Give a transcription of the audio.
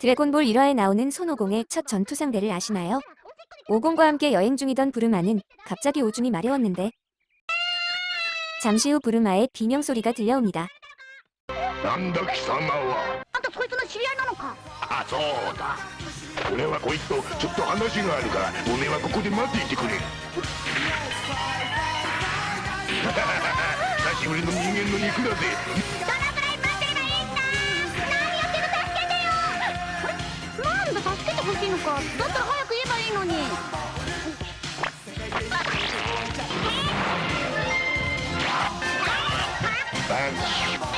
드래곤볼 1화에 나오는 손오공의 첫 전투 상대를 아시나요? 오공과 함께 여행 중이던 부르마는 갑자기 오중이 마려웠는데 잠시 후 부르마의 비명 소리가 들려옵니다. 난다 기사마와. 아까 소이토는 실리알나노카. 아, 소다. 오네와 고이토 저도 하나씩 하니까 오네와 고코디만 뛰지그리. 다시 우리는 인간 눈이 그러지. なんだ助けてほしいのか。だったら早く言えばいいのに。バン